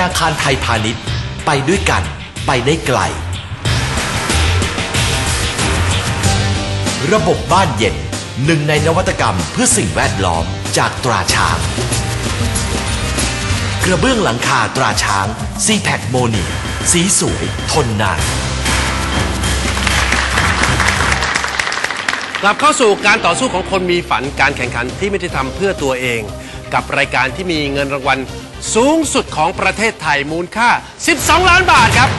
นาคารไทยพาณิชย์ ไปด้วยกัน ไปได้ไกล ระบบบ้านเย็นหนึ่งในนวัตกรรมเพื่อสิ่งแวดล้อมจากตราช้าง กระเบื้องหลังคาตราช้างซีแพคโมนีสีสวย ทนนานกลับเข้าสู่การต่อสู้ของคนมีฝันการแข่งขันที่ไม่ได้ทำเพื่อตัวเอง กับรายการที่มีเงินรางวัล สูงสุดของประเทศไทยมูลค่า 12 ล้านบาทครับ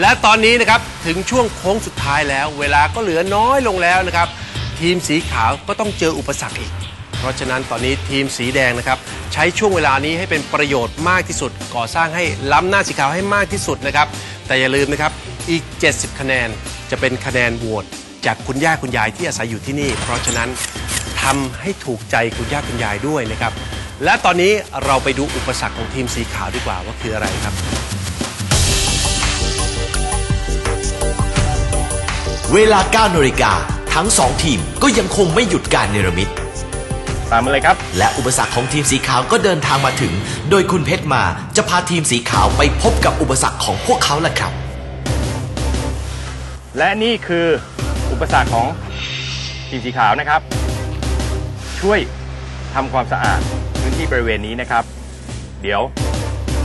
และตอนนี้นะครับถึงช่วงโค้งสุดท้ายแล้ว เวลาก็เหลือน้อยลงแล้วนะครับ ทีมสีขาวก็ต้องเจออุปสรรคอีก เพราะฉะนั้นตอนนี้ทีมสีแดงนะครับ ใช้ช่วงเวลานี้ให้เป็นประโยชน์มากที่สุด ก่อสร้างให้ล้ำหน้าสีขาวให้มากที่สุดนะครับ แต่อย่าลืมนะครับอีก 70 คะแนนจะเป็นคะแนนโหวตจากคุณย่าคุณยายที่อาศัยอยู่ที่นี่ เพราะฉะนั้น ทำให้ถูกใจคุณย่าคุณยายด้วยนะครับ และตอนนี้เราไปดูอุปสรรคของทีมสีขาวดีกว่าว่าคืออะไรครับ เวลา9นาฬิกาทั้งสองทีมก็ยังคงไม่หยุดการเนรมิตตามมาเลยครับ และอุปสรรคของทีมสีขาวก็เดินทางมาถึง โดยคุณเพชรมาจะพาทีมสีขาวไปพบกับอุปสรรคของพวกเขาแหละครับ และนี่คืออุปสรรคของทีมสีขาวนะครับ ช่วยทำความสะอาดพื้นที่บริเวณนี้นะครับ เดี๋ยว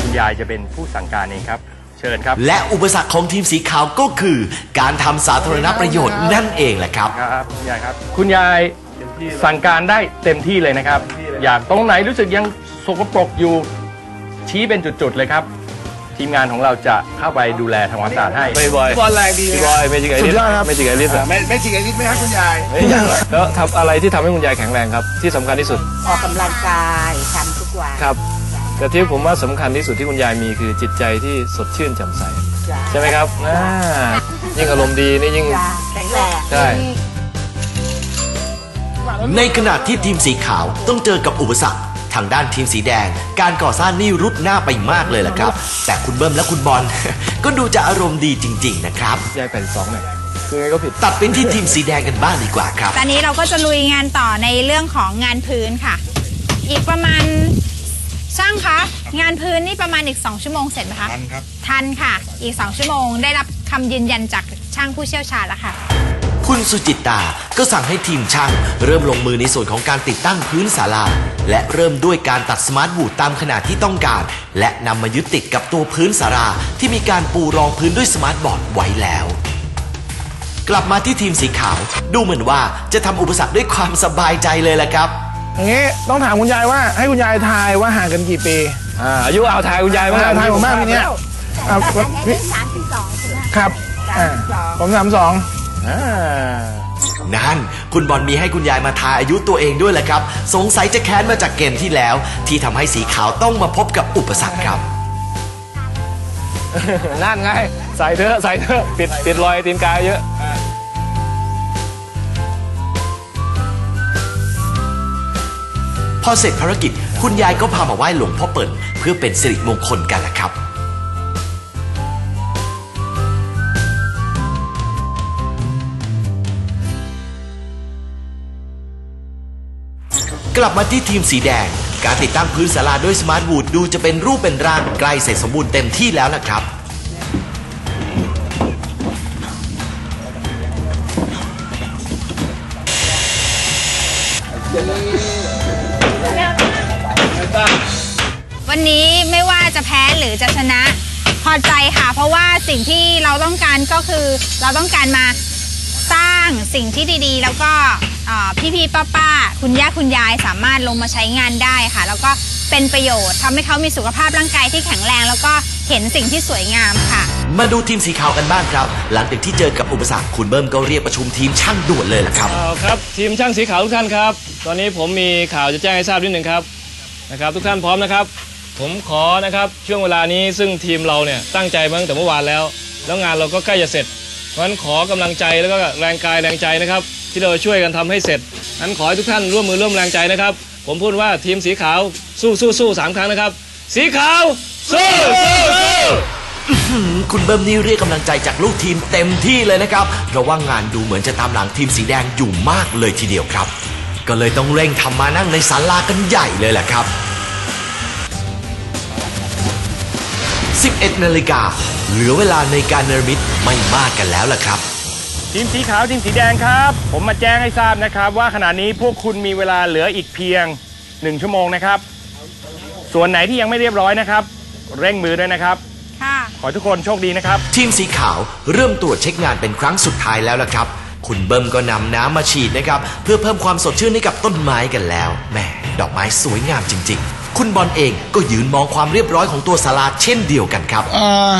คุณยายจะเป็นผู้สั่งการเองครับ เชิญครับ และอุปสรรคของทีมสีขาวก็คือ การทำสาธารณประโยชน์นั่นเองแหละครับครับคุณยายครับคุณยายสั่งการได้เต็มที่เลยนะครับ อยากตรงไหนรู้สึกยังสกปรกอยู่ชี้เป็นจุดๆเลยครับ ทีมงานของเราจะเข้าไปดูแลทำความสะอาดให้ ไม่บอยบอลแรงดีพี่บอยไม่จริงไอ้สุลิดสยอดครับ ไม่จริงไอ้ลิสอะไม่ไม่จริงไอ้นิดไหมครับคุณยาย ไม่จริงแล้วทำอะไรที่ทำให้คุณยายแข็งแรงครับ ที่สำคัญที่สุดออกกำลังกายทำทุกวันครับ แต่ที่ผมว่าสำคัญที่สุดที่คุณยายมีคือจิตใจที่สดชื่นแจ่มใส จ้ะใช่ไหมครับอ่ายิ่งอารมณ์ดีนี่ยิ่ง จ้ะแข็งแรง ใช่ ในขณะที่ทีมสีขาวต้องเจอกับอุปสรรค ทางด้านทีมสีแดง การก่อสร้างนี่รุดหน้าไปมากเลยล่ะครับ แต่คุณเบิ้มและคุณบอล ก็ดูจะอารมณ์ดีจริง ๆ นะครับ ยายแปดสองเนี่ยคือไงก็ผิด ตัดเป็นที่ทีมสีแดงกันบ้างดีกว่าครับ ตอนนี้เราก็จะลุยงานต่อในเรื่องของงานพื้นค่ะ อีกประมาณช่างคะงานพื้นนี่ประมาณอีก 2 ชั่วโมงเสร็จไหมคะทันครับ ทันค่ะ อีก 2 ชั่วโมงได้รับคำยืนยันจากช่างผู้เชี่ยวชาญแล้วค่ะ คุณสุจิตตาก็สั่งให้ทีมช่าง เริ่มลงมือในส่วนของการติดตั้งพื้นศาลา และเริ่มด้วยการตัดสมาร์ทบูดตามขนาดที่ต้องการ และนำมายึดติดกับตัวพื้นศาลาที่มีการปูรองพื้นด้วยสมาร์ทบอร์ดไว้แล้ว กลับมาที่ทีมสีขาว ดูเหมือนว่าจะทำอุปสรรคด้วยความสบายใจเลยแหละครับอย่างงี้ต้องถามคุณยายว่าให้คุณยายทายว่าห่างกันกี่ปีอ่าอายุเอาทายคุณยายบ้างทายทายผมบ้างทีเนี้ยอะอันพี่นี้สามสิบสองใช่ไหมครับอ่าผมสามสองอ่า นั่น คุณบอลมีให้คุณยายมาทายอายุตัวเองด้วยแหละครับ สงสัยจะแค้นมาจากเกมที่แล้ว ที่ทำให้สีขาวต้องมาพบกับอุปสรรคครับ นั่นไง ใส่เถอะใส่เถอะปิดปิดรอยตีนกายเยอะพอเสร็จภารกิจคุณยายก็พามาไหว้หลวงพ่อเปิ่นเพื่อเป็นสิริมงคลกันแหละครับ ลับมาที่ทีมสีแดง การติดตั้งพื้นศาลาด้วยสมาร์ทวูดดูจะเป็นรูปเป็นร่างใกล้เสร็จสมบูรณ์เต็มที่แล้วนะครับวันนี้ไม่ว่าจะแพ้หรือจะชนะ พอใจค่ะ เพราะว่าสิ่งที่เราต้องการก็คือเราต้องการมา สร้างสิ่งที่ดีๆ แล้วก็เอ่อพี่ๆป้าๆคุณย่าคุณยายสามารถลงมาใช้งานได้ค่ะ แล้วก็เป็นประโยชน์ทำให้เขามีสุขภาพร่างกายที่แข็งแรง แล้วก็เห็นสิ่งที่สวยงามค่ะ มาดูทีมสีขาวกันบ้างครับ หลังจากที่เจอกับอุปสรรคคุณเบิ้มก็เรียกประชุมทีมช่างด่วนเลยล่ะครับเอาครับ ทีมช่างสีขาวทุกท่านครับ ตอนนี้ผมมีข่าวจะแจ้งให้ทราบนิดหนึ่งครับนะครับ ทุกท่านพร้อมนะครับ ผมขอนะครับช่วงเวลานี้ซึ่งทีมเราเนี่ยตั้งใจมาตั้งแต่เมื่อวานแล้ว แล้วงานเราก็ใกล้จะเสร็จ เพราะฉะนั้นขอกำลังใจแล้วก็แรงกายแรงใจนะครับ ที่เราช่วยกันทำให้เสร็จนั้นขอให้ทุกท่านร่วมมือร่วมแรงใจนะครับ ผมพูดว่าทีมสีขาวสู้สู้สู้สามครั้งนะครับ สีขาวสู้สู้สู้คุณเบิ้มนี่เรียกกำลังใจจากลูกทีมเต็มที่เลยนะครับเพราะว่างานดูเหมือนจะตามหลังทีมสีแดงอยู่มากเลยทีเดียวครับ ก็เลยต้องเร่งทำมานั่งในศาลากันใหญ่เลยแหละครับ 11นาฬิกาเหลือเวลาในการเนรมิตไม่มากกันแล้วล่ะครับ ทีมสีขาวทีมสีแดงครับ ผมมาแจ้งให้ทราบนะครับ ว่าขณะนี้พวกคุณมีเวลาเหลืออีกเพียง 1 ชั่วโมงนะครับ ส่วนไหนที่ยังไม่เรียบร้อยนะครับ เร่งมือด้วยนะครับ ค่ะ ขอให้ทุกคนโชคดีนะครับ ทีมสีขาวเริ่มตรวจเช็คงานเป็นครั้งสุดท้ายแล้วล่ะครับ คุณเบิ้มก็นำน้ำมาฉีดนะครับ เพื่อเพิ่มความสดชื่นให้กับต้นไม้กันแล้วแหม่ดอกไม้สวยงามจริง ๆ คุณบอลเองก็ยืนมองความเรียบร้อยของตัวศาลาเช่นเดียวกันครับอ่อ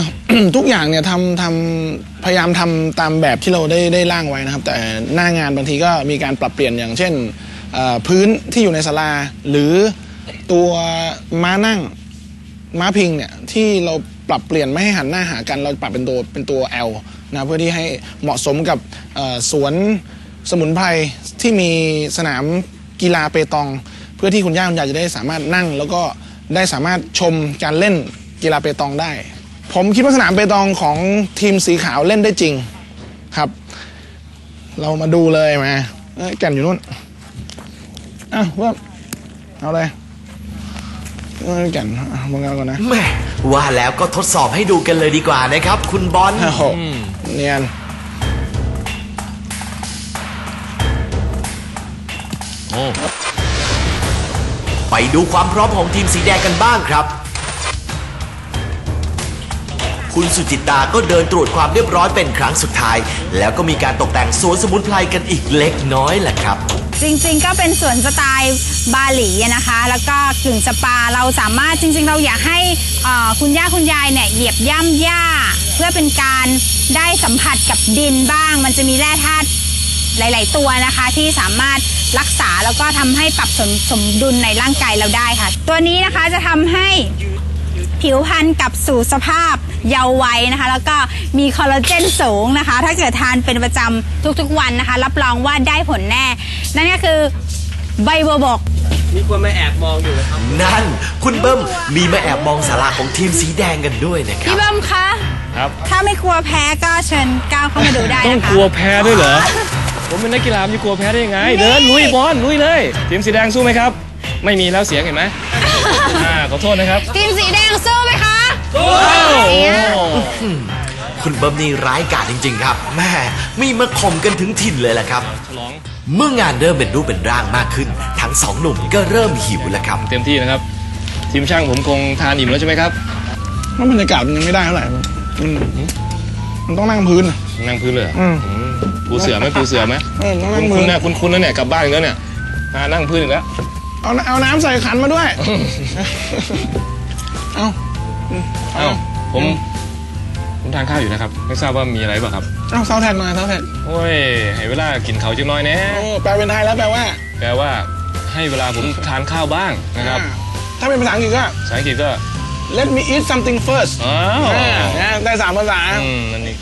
ทุกอย่างเนี่ยทำทำพยายามทำตามแบบที่เราได้ได้ร่างไว้นะครับ แต่หน้างานบางทีก็มีการปรับเปลี่ยนอย่างเช่นเอ่อพื้นที่อยู่ในศาลาหรือตัวม้านั่งม้าพิงเนี่ยที่เราปรับเปลี่ยนไม่ให้หันหน้าหากัน เราปรับเป็นตัวเป็นตัว L นะเพื่อที่ให้เหมาะสมกับเอ่อสวนสมุนไพรที่มีสนามกีฬาเปตอง พื่อที่คุณย่าคุณยายจะได้สามารถนั่ง แล้วก็ได้สามารถชมการเล่นกีฬาเปตองได้ ผมคิดว่าสนามเปตองของทีมสีขาวเล่นได้จริงครับ เรามาดูเลยมาเอ้ยแก่นอยู่นู่นอ้าวว่าเอาเลยเอ้ยแก่นอะมึงเอาก่อนนะแหม่ว่าแล้วก็ทดสอบให้ดูกันเลยดีกว่านะครับ คุณบอลโอ้โหเนียน ไปดูความพร้อมของทีมสีแดงกันบ้างครับ คุณสุจิตาก็เดินตรวจความเรียบร้อยเป็นครั้งสุดท้าย แล้วก็มีการตกแต่งสวนสมุนไพรกันอีกเล็กน้อยแหละครับ จริงๆ ก็เป็นสวนสไตล์บาหลีอะนะคะ แล้วก็กึ่งสปาเราสามารถจริงๆ เราอยากให้เอ่อคุณย่าคุณยายเนี่ยเหยียบย่ำหญ้า เพื่อเป็นการได้สัมผัสกับดินบ้าง มันจะมีแร่ธาตุ หลาย ๆ ตัวนะคะ ที่สามารถรักษาแล้วก็ทำให้ปรับสมสมดุลในร่างกายเราได้ค่ะ ตัวนี้นะคะจะทำให้ผิวพรรณกลับสู่สภาพเยาว์วัยนะคะ แล้วก็มีคอลลาเจนสูงนะคะ ถ้าเกิดทานเป็นประจำทุกๆวันนะคะ รับรองว่าได้ผลแน่ นั่นก็คือใบบัวบกนั่น คุณเบิ้มมีมาแอบมองศาลาของทีมสีแดงกันด้วยนะครัพี่บ เบิ้มคะ ครับ ถ้าไม่กลัวแพ้ก็เชิญก้าวเข้ามาดูได้ต้องนะคะกลัวแพ้ด้วยเหรอ ผมเป็นนักกีฬามันจะกลัวแพ้ได้ยังไง เดินลุยบอลลุยเลยทีมสีแดงสู้ไหมครับ ไม่มีแล้วเสียงเห็นไหมอ่าขอโทษนะครับทีมสีแดงสู้ไหมคะโอ้คุณเบิ้มนี่ร้ายกาจจริง ๆ ครับแม่มีมาข่มกันถึงถิ่นเลยแหละครับฉลองเมื่องานเริ่มเป็นรูปเป็นร่างมากขึ้น ทั้งสองหนุ่มก็เริ่มหิวแล้วครับ เต็มที่นะครับ ทีมช่างผมคงทานอิ่มแล้วใช่ไหมครับว่าบรรยากาศมันยังไม่ได้เท่าไหร่มันมันต้องนั่งพื้นอะนั่งพื้นเลยเหรออืมอืม ปูเสือไหมปูเสือไหมเออต้องนั่คุณงคุพื้ณนเนี่ยคุณคุณแล้วเนี่ยกลับบ้านอีกแล้วเนี่ยอ่านั่งพื้นอีกแล้วเอาเอาน้ำใส่ขันมาด้วย เอาเอ้าผมผมทานข้าวอยู่นะครับ ไม่ทราบว่ามีอะไรเปล่าครับเอาเซาแท็กมาเซาแท็กโอ้ยให้เวลากินเขาวจังน้อยแน่โอ้แปลเป็นไทยแล้วแปลว่าแปลว่าให้เวลาผมทานข้าวบ้างนะครับอ่าถ้าเป็นภาษาอังกฤษก็ ภาษาอังกฤษก็ let me eat something first อ้าวอ่านะได้สามภาษา อืมนั่นนี่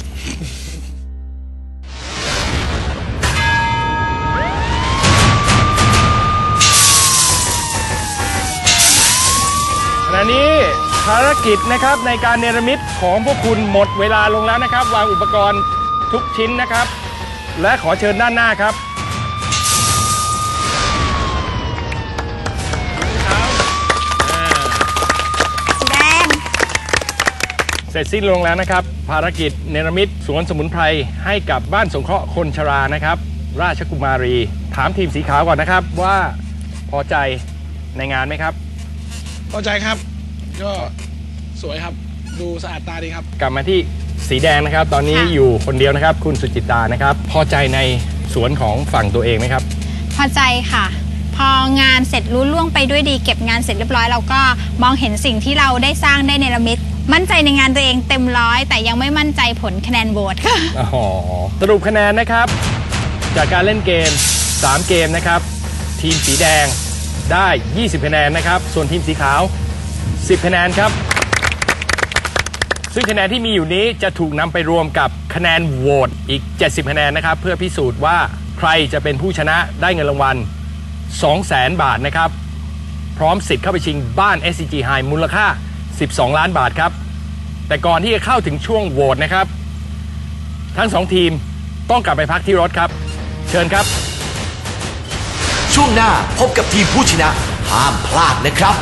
ณะนี้ภารกิจนะครับในการเนรมิตของพวกคุณหมดเวลาลงแล้วนะครับ วางอุปกรณ์ทุกชิ้นนะครับ และขอเชิญด้านหน้าครับสีแดงเสร็จสิ้นลงแล้วนะครับ ภารกิจเนรมิตสวนสมุนไพรให้กับบ้านสงเคราะห์คนชรานะครับ ราชกุมารี ถามทีมสีขาวก่อนนะครับว่าพอใจในงานไหมครับ เข้าใจครับ ก็สวยครับ ดูสะอาดตาดีครับ กลับมาที่สีแดงนะครับ ตอนนี้ค่ะ อยู่คนเดียวนะครับ คุณสุจิตานะครับ พอใจในสวนของฝั่งตัวเองไหมครับ พอใจค่ะ พองานเสร็จรุ่ล่วงไปด้วยดี เก็บงานเสร็จเรียบร้อยเราก็มองเห็นสิ่งที่เราได้สร้างได้เนรมิตมั่นใจในงานตัวเองเต็มร้อย แต่ยังไม่มั่นใจผลคะแนนโหวตค่ะ อ๋อสรุปคะแนนนะครับ จากการเล่นเกม 3 เกมนะครับ ทีมสีแดงได้ 20 คะแนนนะครับ ส่วนทีมสีขาว 10 คะแนนครับ ซึ่งคะแนนที่มีอยู่นี้จะถูกนำไปรวมกับคะแนนโหวตอีก 70 คะแนนนะครับ เพื่อพิสูจน์ว่าใครจะเป็นผู้ชนะได้เงินรางวัล 200,000 บาทนะครับ พร้อมสิทธิ์เข้าไปชิงบ้าน SCG High มูลค่า 12 ล้านบาทครับ แต่ก่อนที่จะเข้าถึงช่วงโหวตนะครับ ทั้งสองทีมต้องกลับไปพักที่รถครับ เชิญครับ ช่วงหน้าพบกับทีมผู้ชนะ ห้ามพลาดนะครับ